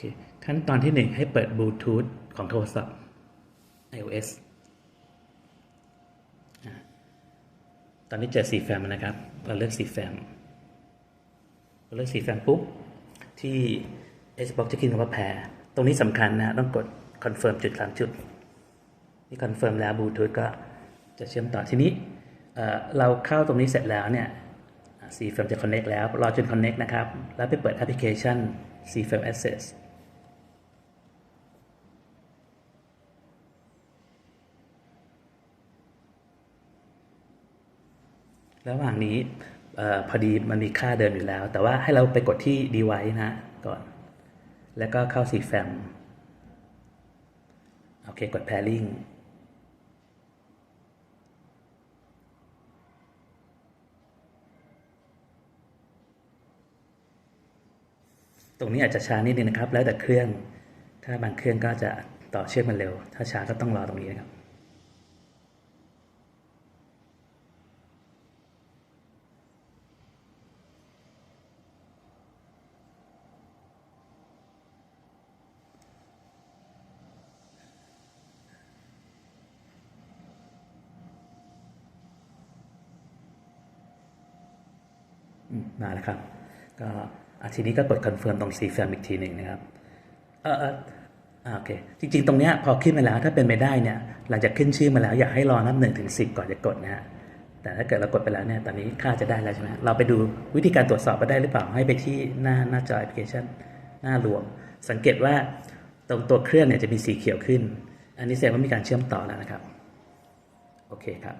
คขั้นตอนที่ 1 ให้เปิดบลูทูธของโทรศัพท์ iOS ตอนนี้เจอสีแฟมนะครับเราเลือกสีแฟมเราเลือกสีแฟมปุ๊บ ที่ Xbox จะขึ้นคำว่าแพรตรงนี้สำคัญนะต้องกดคอนเฟิร์มจุดสามจุด นี่คอนเฟิร์มแล้วบลูทูธก็จะเชื่อมต่อทีนี้เราเข้าตรงนี้เสร็จแล้วเนี่ย CFM จะ connect แล้ว รอจน connect นะครับ แล้วไปเปิดแอปพลิเคชัน CFM Access ระหว่างนี้พอดีมันมีค่าเดิมอยู่แล้ว แต่ว่าให้เราไปกดที่ device นะก่อน แล้วก็เข้า CFM โอเค กด pairing ตรงนี้อาจจะช้านิดนึงนะครับ แล้วแต่เครื่อง ถ้าบางเครื่องก็จะต่อเชื่อมมันเร็ว ถ้าช้าก็ต้องรอตรงนี้นะครับ มาแล้วครับ ก็อาทีนี้ก็กดคอนเฟิร์มตรง CFM อีกทีหนึ่งนะครับเออโอเค จริง ๆ ตรงเนี้ยพอขึ้นมาแล้วถ้าเป็นไปได้เนี่ยหลังจากขึ้นชื่อมาแล้วอยากให้รอนับหนึ่งถึงสิบก่อนจะกดนะฮะแต่ถ้าเกิดเรากดไปแล้วเนี่ยตอนนี้ค่าจะได้แล้วใช่ไหมเราไปดูวิธีการตรวจสอบว่าได้หรือเปล่าให้ไปที่หน้าหน้าจอแอปพลิเคชัน หน้ารวม สังเกตว่าตรงตัวเครื่องเนี่ยจะมีสีเขียวขึ้น อันนี้แสดงว่ามีการเชื่อมต่อแล้วนะครับ โอเคครับ